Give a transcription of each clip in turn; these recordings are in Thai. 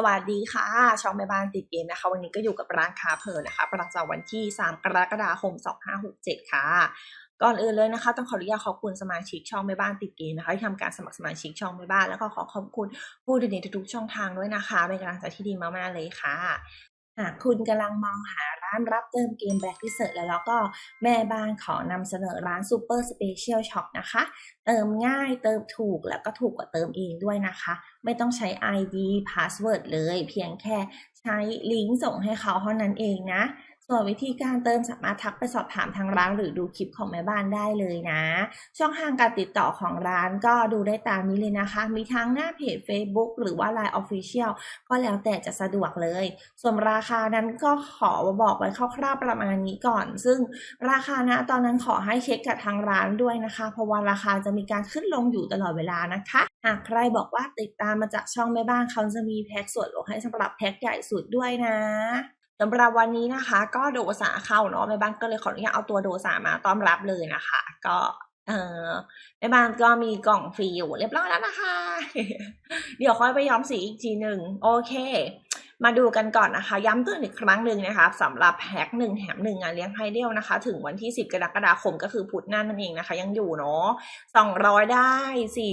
สวัสดีค่ะ ช่องแม่บ้านติดเกมนะคะ วันนี้ก็อยู่กับร้านค้าเพลินนะคะ ประจำวันที่ 3 กรกฎาคม 2567 ค่ะ ก่อนอื่นเลยนะคะ ต้องขออนุญาตขอบคุณสมาชิกช่องแม่บ้านติดเกมนะคะที่ทำการสมัครสมาชิกช่องแม่บ้านแล้วก็ขอขอบคุณผู้ดูในทุกๆช่องทางด้วยนะคะเป็นกำลังใจที่ดีมากๆเลยค่ะ หากคุณกำลังมองหาร้านรับเติมเกมแบล็กพิเศษแล้วแล้วก็แม่บ้านขอนำเสนอร้านซูเปอร์สเปเชียลช็อปนะคะ เติมง่ายเติมถูกแล้วก็ถูกกว่าเติมเองด้วยนะคะ ไม่ต้องใช้ ID Password เลย เพียงแค่ใช้ลิงก์ส่งให้เขาเท่านั้นเองนะ ส่วนวิธีการเติมสามารถทักไปสอบถามทางร้านหรือดูคลิปของแม่บ้านได้เลยนะ ช่องทางการติดต่อของร้านก็ดูได้ตามนี้เลยนะคะ มีทั้งหน้าเพจ Facebook หรือว่า Line Official ก็แล้วแต่จะสะดวกเลย ส่วนราคานั้นก็ขอบอกไว้คร่าวๆประมาณนี้ก่อน ซึ่งราคานะตอนนั้นขอให้เช็คกับทางร้านด้วยนะคะ เพราะว่าราคาจะมีการขึ้นลงอยู่ตลอดเวลานะคะหากใครบอกว่าติดตามมาจากช่องแม่บ้านเขาจะมีแพ็กส่วนลดให้สำหรับแพ็กใหญ่สุดด้วยนะ สำหรับวันนี้นะคะ ก็โดสาเข้าเนาะแม่บ้านก็เลยขออนุญาตเอาตัวโดสามาต้อนรับเลยนะคะ ก็เออแม่บ้านก็มีกล่องฟรีอยู่เรียบร้อยแล้วนะคะ เดี๋ยวค่อยไปย้อมสีอีกทีหนึ่งโอเค มาดูกันก่อนนะคะ ย้ำเตือนอีกครั้งหนึ่งนะคะสำหรับแพ็คหนึ่งแถมหนึ่งงานเลี้ยงไฮเดลนะคะ ถึงวันที่ 10 กรกฎาคมก็คือพุธหน้านั่นเองนะคะ ยังอยู่เนาะ200 ได้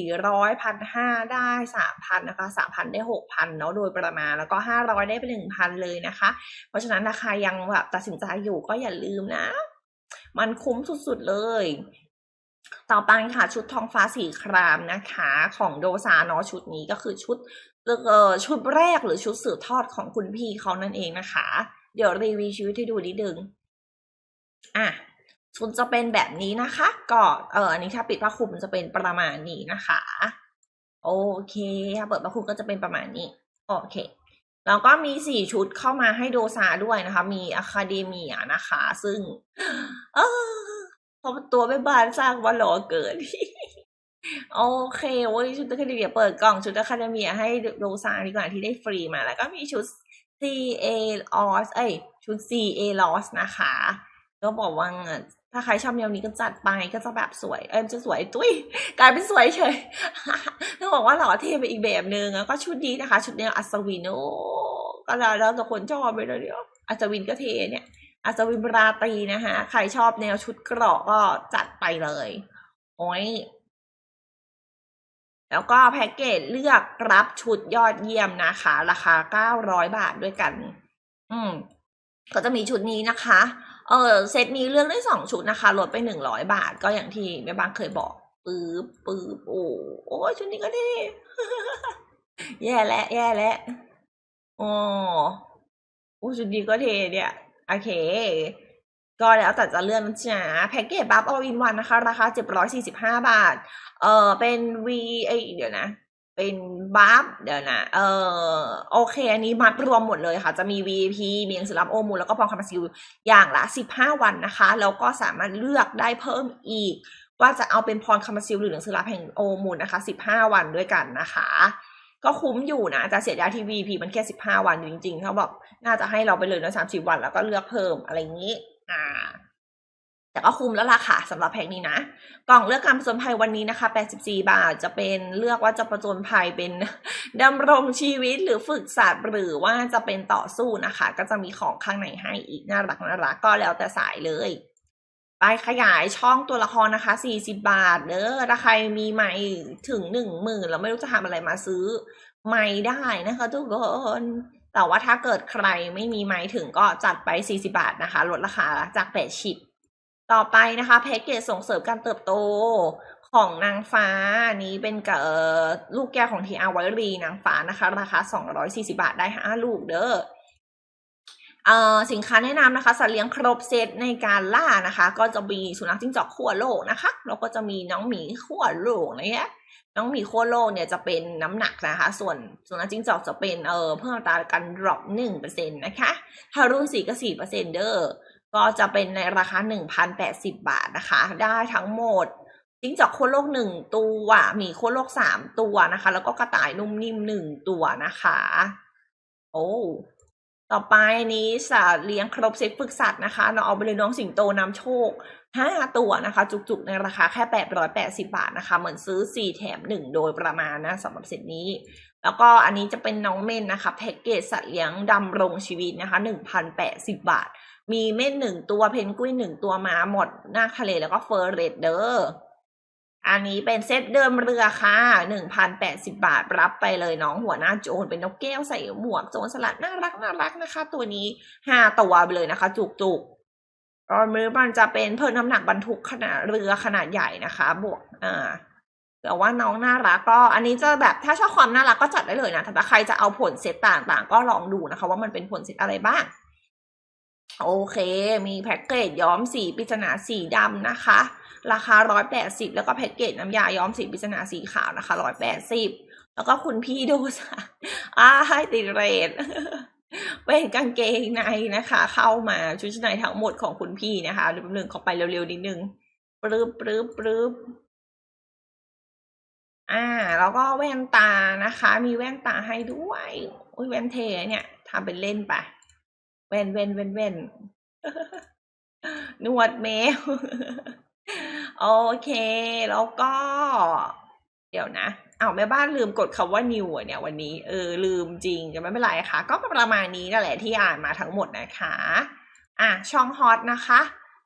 400พันห้าได้ 3,000 นะคะ 3,000 ได้ 6,000 เนาะโดยประมาณแล้วก็ 500 ได้ไป 1,000 เลยนะคะ เพราะฉะนั้นราคายังแบบตัดสินใจอยู่ก็อย่าลืมนะ มันคุ้มสุดๆเลยต่อไปค่ะชุดทองฟ้าสีครามนะคะ ของโดซาเนาะชุดนี้ก็คือชุด ชุดแรกหรือชุดสืบทอดของคุณพี่เขานั่นเองนะคะ เดี๋ยวรีวิวชีวิตให้ดูนิดนึงอะชุดจะเป็นแบบนี้นะคะก็เอออันนี้ถ้าปิดผ้าคลุมจะเป็นประมาณนี้นะคะ โอเคถ้าเปิดผ้าคลุมก็จะเป็นประมาณนี้ โอเคแล้วก็มีสี่ชุดเข้ามาให้โดซาด้วยนะคะ มีอะคาเดเมียนะคะ ซึ่ง เออพอตัวไม่บานสร้างว่าหล่อเกิน โอเคโอ้ยชุดอะคาเดเมียเปิดกล่องชุดอะคาเดเมียให้โดซาดีกว่าที่ได้ฟรีมา แล้วก็มีชุด CA Loss เอ้ยชุด CA Loss นะคะ ก็บอกว่าถ้าใครชอบแนวนี้ก็จัดไปก็จะแบบสวย เอ้ยจะสวยตุ้ยกลายเป็นสวยเฉยต้องบอกว่าหล่อเท่ไปอีกแบบนึงแล้วก็ชุดนี้นะคะ ชุดแนวอัศวินโอ้ก็แล้วแต่คนชอบไปเลยเดียวอัศวินก็เทเนี่ยอัศวินราตรีนะคะ ใครชอบแนวชุดเกราะก็จัดไปเลย โอ้ย แล้วก็แพ็กเกจเลือกรับชุดยอดเยี่ยมนะคะ ราคา 900 บาทด้วยกัน อืม ก็จะมีชุดนี้นะคะ เออเซตนี้เลือกได้สองชุดนะคะ ลดไป100บาท ก็อย่างที่แม่บ้านเคยบอก ปื๊บปื๊บโอ้โอ้ชุดนี้ก็ดี แย่แล้วแย่แล้วโอ้โอ้ชุดนี้ก็เทเนี่ย โอเค ก็แล้วแต่จะเลื่อนนะจ๊ะแพ็กเกจบัฟออลอินวันนะคะ ราคา 745 บาท เออเป็น V เอเดี๋ยวนะ เป็นบัฟเดี๋ยวนะ เออโอเค อันนี้มัดรวมหมดเลยค่ะ จะมี VIP มีหนังสือรับโอมูลแล้วก็พองคำซิลอย่างละ 15 วันนะคะ แล้วก็สามารถเลือกได้เพิ่มอีก ว่าจะเอาเป็นพรคำซิลหรือหนังสือรับแห่งโอมูลนะคะ 15 วันด้วยกันนะคะก็คุ้มอยู่นะจะเสียดายที่ VIP มันแค่15วันอยู่จริงๆเขาแบบน่าจะให้เราไปเลยนะ30วันแล้วก็เลือกเพิ่มอะไรอย่างนี้ อ่าแต่ก็คุ้มแล้วล่ะค่ะสำหรับแพ็กนี้นะ กล่องเลือกการผจญภัยวันนี้นะคะ 84 บาทจะเป็นเลือกว่าจะผจญภัยเป็นดำรงชีวิตหรือฝึกสัตว์หรือว่าจะเป็นต่อสู้นะคะ ก็จะมีของข้างในให้อีกน่ารักน่ารักก็แล้วแต่สายเลย ไปขยายช่องตัวละครนะคะ 40 บาทเด้อถ้าใครมีไม้ถึงหนึ่งหมื่นแล้วไม่รู้จะทำอะไรมาซื้อไม้ได้นะคะทุกคน แต่ว่าถ้าเกิดใครไม่มีไม้ถึงก็จัดไป 40 บาทนะคะ ลดราคาจาก80ต่อไปนะคะแพ็กเกจส่งเสริมการเติบโตของนางฟ้านี้เป็นกับเอ่อลูกแก้วของทีอาไวรีนางฟ้านะคะ ราคา 240 บาทได้ 5 ลูกเด้อเอ่อสินค้าแนะนำนะคะ สัตว์เลี้ยงครบเซตในการล่านะคะ ก็จะมีสุนัขจิ้งจอกขั้วโลกนะคะ แล้วก็จะมีน้องหมีขั้วโลกนี่ย น้องหมีขั้วโลกเนี่ยจะเป็นน้ำหนักนะคะ ส่วนสุนัขจิ้งจอกจะเป็นเออเพิ่มอัตราการดรอปหนึ่งเปอร์เซ็นต์นะคะถ้ารุ่นสี่ก็สี่เปอร์เซ็นต์เด้อก็จะเป็นในราคาหนึ่งพันแปดสิบบาทนะคะ ได้ทั้งหมดจิ้งจอกขั้วโลกหนึ่งตัวหมีขั้วโลกสามตัวนะคะ แล้วก็กระต่ายนุ่มนิ่มหนึ่งตัวนะคะ โอ้ต่อไปนี้สัตว์เลี้ยงครบเซตฝึกสัตว์นะคะ เราเอาไปเลยน้องสิงโตนำโชค ห้าตัวนะคะ จุกๆ ในราคาแค่แปดร้อยแปดสิบาทนะคะ เหมือนซื้อสี่แถมหนึ่งโดยประมาณนะสำหรับเซตนี้ แล้วก็อันนี้จะเป็นน้องเม่นนะคะ แพ็กเกจสัตว์เลี้ยงดำรงชีวิตนะคะหนึ่งพันแปดสิบบาท มีเม่นหนึ่งตัวเพนกวินหนึ่งตัวมาหมดหน้าทะเลแล้วก็เฟอร์เรดเดอร์อันนี้เป็นเซตเดิมเรือค่ะหนึ่งพันแปดสิบาท รับไปเลยน้องหัวหน้าโจรเป็นนกแก้วใส่หมวกโจรสลัดน่ารักน่ารักนะคะ ตัวนี้ห้าตัวไปเลยนะคะ จุกจุ กๆก็มือมันจะเป็นเพิ่มน้ำหนักบรรทุกขนาดเรือขนาดใหญ่นะคะ บวกอ่าแต่ว่าน้องน่ารักก็อันนี้จะแบบถ้าชอบความน่ารักก็จัดได้เลยนะแต่ถ้าใครจะเอาผลเซตต่างๆ ก็ลองดูนะคะ ว่ามันเป็นผลเซตอะไรบ้าง โอเค มีแพ็กเกจย้อมสีปริศนาสีดำนะคะ ราคาร้อยแปดสิบแล้วก็แพ็กเกจน้ำยาย้อมสีปริศนาสีขาวนะคะร้อยแปดสิบแล้วก็คุณพี่ดซาอ้าให้ติดเรท เป็นกางเกงในนะคะ เข้ามาชุดชั้นในทั้งหมดของคุณพี่นะคะเดี๋ยวแป๊บนึงขอไปเร็วๆนิดนึงปรึบปรึบปรึบอ่า แล้วก็แว่นตานะคะ มีแว่นตาให้ด้วยอุ้ยแว่นเทเนี่ยทำเป็นเล่นไปแว่นแว่นแว่นแว่นนวดแมวโอเค แล้วก็ เดี๋ยวนะ เอาวแม่บ้านลืมกดคำว่า new เนี่ยวันนี้เออลืมจริงแต่ไม่เป็นไรค่ะ ก็ประมาณนี้นั่นแหละที่อ่านมาทั้งหมดนะคะอะช่องฮอตนะคะ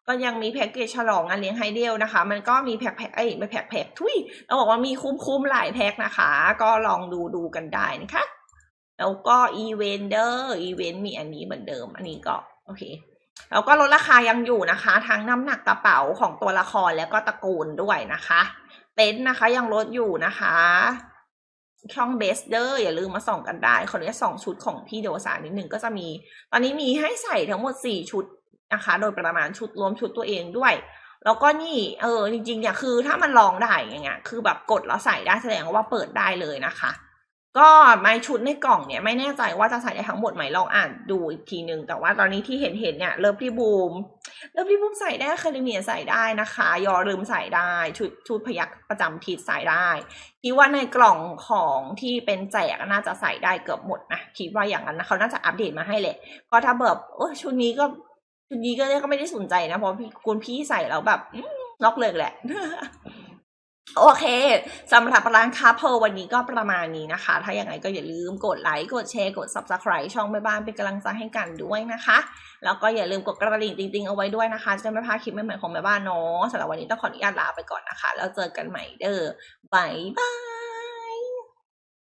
ก็ยังมีแพ็กเกจฉลองงานเลี้ยงไฮเดลนะคะ มันก็มีแพ็กแพ็กเอ้ยไม่แพ็กแพ็กทุยเราบอกว่ามีคุ้มคุ้มๆหลายแพ็กนะคะ ก็ลองดูดูกันได้นะคะ แล้วก็อีเวนเดอร์อีเวนต์มีอันนี้เหมือนเดิม อันนี้ก็โอเคแล้วก็ลดราคายังอยู่นะคะ ทั้งน้ำหนักกระเป๋าของตัวละครแล้วก็ตระกูลด้วยนะคะเต็นท์นะคะ ยังลดอยู่นะคะ ช่องเบสเดอร์อย่าลืมมาส่องกันได้คนนี้สองชุดของพี่เดวสานิดหนึ่งก็จะมี ตอนนี้มีให้ใส่ทั้งหมดสี่ชุดนะคะ โดยประมาณชุดรวมชุดตัวเองด้วยแล้วก็นี่เออจริงๆเนี่ยคือถ้ามันลองได้อย่างเงี้ยคือแบบกดแล้วใส่ได้แสดงว่าเปิดได้เลยนะคะ ก็ไม้ชุดในกล่องเนี่ยไม่แน่ใจว่าจะใส่ได้ทั้งหมดไหมลองอ่านดูอีกทีนึง แต่ว่าตอนนี้ที่เห็นเห็นเนี่ยเลิฟพี่บูมเลิฟพี่บูมใส่ได้คาเดเมียใส่ได้นะคะ ยอลืมใส่ได้ชุดชุดพยักประจำทิศใส่ได้คิดว่าในกล่องของที่เป็นแจกน่าจะใส่ได้เกือบหมดนะคิดว่าอย่างนั้นนะเขาน่าจะอัปเดตมาให้แหละก็ถ้าแบบโอ้ยชุดนี้ก็ชุดนี้ก็ก็ไม่ได้สนใจนะเพราะพี่คุณพี่ใส่แล้วแบบล็อกเลยแหละ โอเคสำหรับร้านค้าเพลวันนี้ก็ประมาณนี้นะคะ ถ้าอย่างไรก็อย่าลืมกดไลค์ กดแชร์ กด subscribe ช่องแม่บ้านเป็นกำลังใจให้กันด้วยนะคะ แล้วก็อย่าลืมกดกระดิ่งติงๆเอาไว้ด้วยนะคะ จะได้ไม่พลาดคลิปใหม่ๆของแม่บ้านเนาะสำหรับวันนี้ต้องขออนุญาตลาไปก่อนนะคะ แล้วเจอกันใหม่เด้อบายบาย